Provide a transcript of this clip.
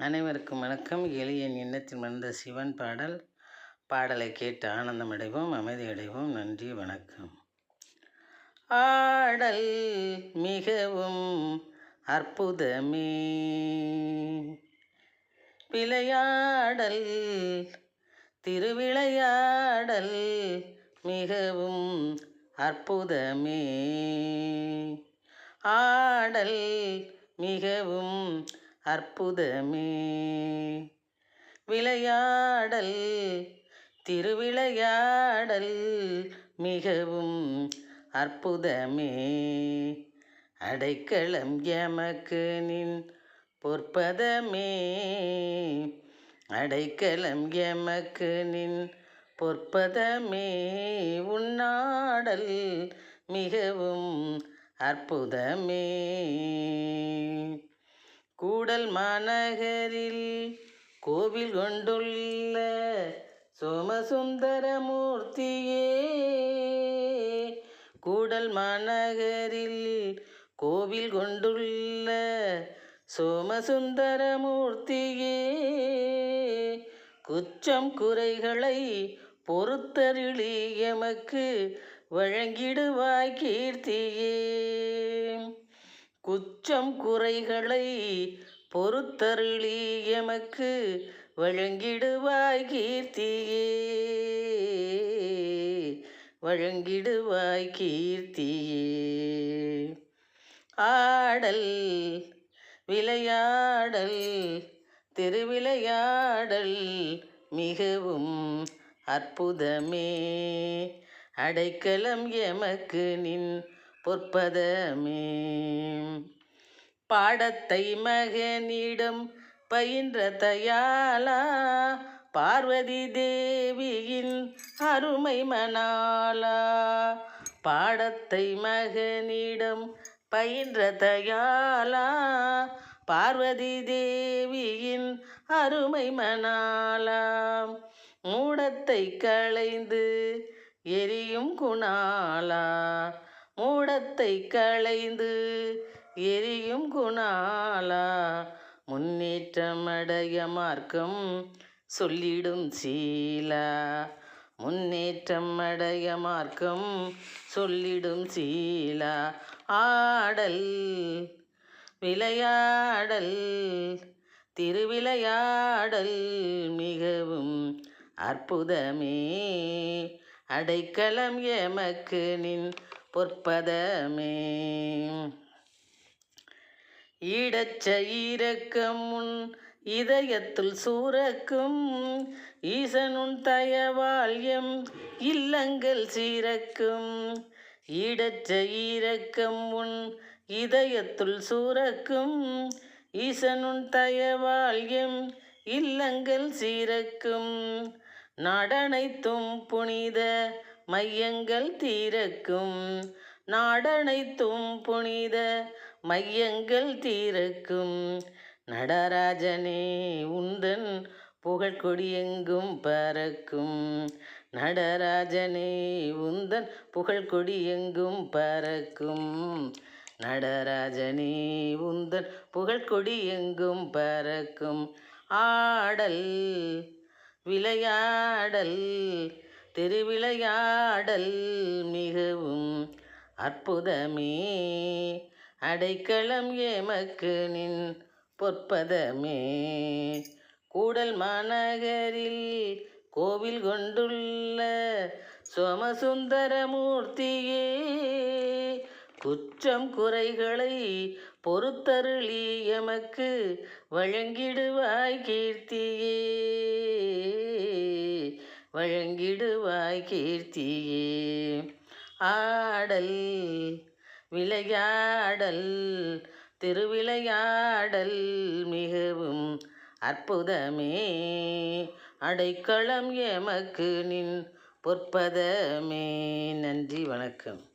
அனைவருக்கும் வணக்கம். எளியன் எண்ணத்தில் மறந்த சிவன் பாடல். பாடலை கேட்டு ஆனந்தம் அடைவோம் அமைதி அடைவோம் நன்றி வணக்கம். ஆடல் மிகவும் அற்புதமே. விளையாடல் திருவிளையாடல் மிகவும் அற்புதமே. ஆடல் மிகவும் அற்புதமே. விளையாடல் திருவிளையாடல் மிகவும் அற்புதமே. அடைக்கலம் எமக்கு நின் பொற்பதமே. அடைக்கலம் எமக்கு நின் பொற்பதமே. உன்னாடல் மிகவும் அற்புதமே. கூடல் மாநகரில் கோவில் கொண்டுள்ள சோமசுந்தரமூர்த்தியே. கூடல் மாநகரில் கோவில் கொண்டுள்ள சோமசுந்தரமூர்த்தியே. குச்சம் குறைகளை பொறுத்தருளி எமக்கு வழங்கிடுவாய் கீர்த்தியே. குச்சம் குறைகளை பொறுத்தருளி எமக்கு வழங்கிடுவாய் கீர்த்தியே. வழங்கிடுவாய் கீர்த்தியே. ஆடல் விளையாடல் திருவிளையாடல் மிகவும் அற்புதமே. அடைக்கலம் எமக்கு நின் பொற்பதமே. பாடத்தை மகனிடம் பயின்ற தயாலா பார்வதி தேவியின் அருமை மணாலா பாடத்தை மகனிடம் பயின்ற தயாலா பார்வதி தேவியின் அருமை மணாலா மூடத்தை களைந்து எரியும் குணாலா மூடத்தை களைந்து எரியும் குணாலா. முன்னேற்றமடைய மார்க்கம் சொல்லிடும் சீலா. முன்னேற்றமடைய மார்க்கம் சொல்லிடும் சீலா. ஆடல் விளையாடல் திருவிளையாடல் மிகவும் அற்புதமே. அடைக்கலம் எமக்கு நின் பொற்பதமே. ஈடச்ச ஈரக்கம் உன் இதயத்துள் சூரக்கும் ஈசனுன் தயவாள்யம் இல்லங்கள் சீரக்கும். ஈடச்ச ஈரக்கம் உன் இதயத்துள் சூரக்கும் ஈசனுன் தயவாள்யம் இல்லங்கள் சீரக்கும். நடனைத்தும் புனித மையங்கள் தீரக்கும். நாடனைத்தும் புனித மையங்கள் தீரக்கும். நடராஜனே உந்தன் புகழ்கொடி எங்கும் பறக்கும். நடராஜனே உந்தன் புகழ் கொடியெங்கும் பறக்கும். நடராஜனே உந்தன் புகழ்கொடி எங்கும் பறக்கும். ஆடல் விளையாடல் திருவிளையாடல் மிகவும் அற்புதமே. அடைக்கலம் எமக்கு நின் பொற்பதமே. கூடல் மாநகரில் கோவில் கொண்டுள்ள சோமசுந்தரமூர்த்தியே குற்றம் குறைகளை பொறுத்தருளி எமக்கு வழங்கிடுவாய் கீர்த்தியே. வழங்கிடுவாய் கீர்த்தியே. ஆடல் விளையாடல் திருவிளையாடல் மிகவும் அற்புதமே. அடைக்கலம் எமக்கு நின் பொற்பதமே. நன்றி வணக்கம்.